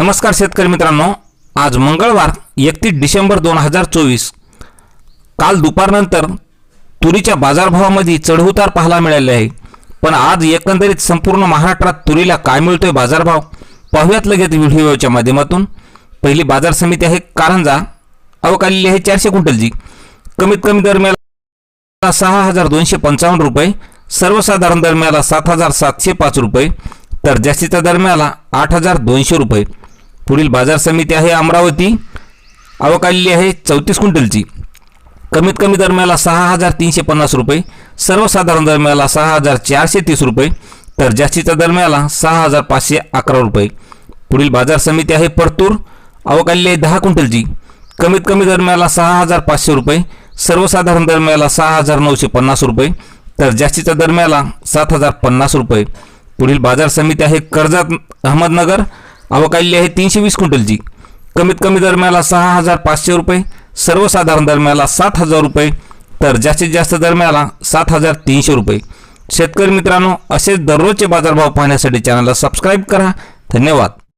नमस्कार शेतकरी मित्रांनो. आज मंगळवार एकतीस डिसेंबर दोन हजार चोवीस. काल दुपारनंतर तुरीच्या बाजारभावामध्ये चढउतार पाहायला मिळाले आहे. पण आज एकंदरीत संपूर्ण महाराष्ट्रात तुरीला काय मिळतोय बाजारभाव पाहूयात लगेच व्हिडिओच्या माध्यमातून. पहिली बाजार समिती आहे कारंजा. अवकालेली आहे चारशे क्विंटलची. कमीत कमी दरम्याला सहा हजार दोनशे पंचावन्न रुपये. सर्वसाधारण दरम्याला सात हजार सातशे पाच रुपये. तर जास्तीच्या दरम्याला आठ हजार दोनशे रुपये. पुढील बाजार समिती आहे अमरावती. अवकालेली आहे चौतीस क्विंटलची. कमीत कमी दरम्याला सहा हजार तीनशे पन्नास रुपये. सर्वसाधारण दरम्याला सहा हजार चारशे तीस रुपये. तर जास्तीच्या दरम्याला सहा हजार पाचशे अकरा रुपये. पुढील बाजार समिती आहे परतूर. अवकालेली आहे दहा क्विंटलची. कमीत कमी दरम्याला सहा हजार पाचशे रुपये. सर्वसाधारण दरम्याला सहा हजार नऊशे पन्नास रुपये. तर जास्तीच्या दरम्याला सात हजार पन्नास रुपये. पुढील बाजार समिती आहे कर्जत अहमदनगर. अवकालेली आहे तीनशे वीस क्विंटलची. कमीत कमी दरम्याला सहा हजार पाचशे रुपये सर्वसाधारण दरम्याला सात हजार रुपये तर जास्तीत जास्त दरम्याला सात हजार तीनशे रुपये. शेतकरी मित्रांनो असेच दररोजचे बाजारभाव पाहण्यासाठी चॅनलला सबस्क्राईब करा. धन्यवाद.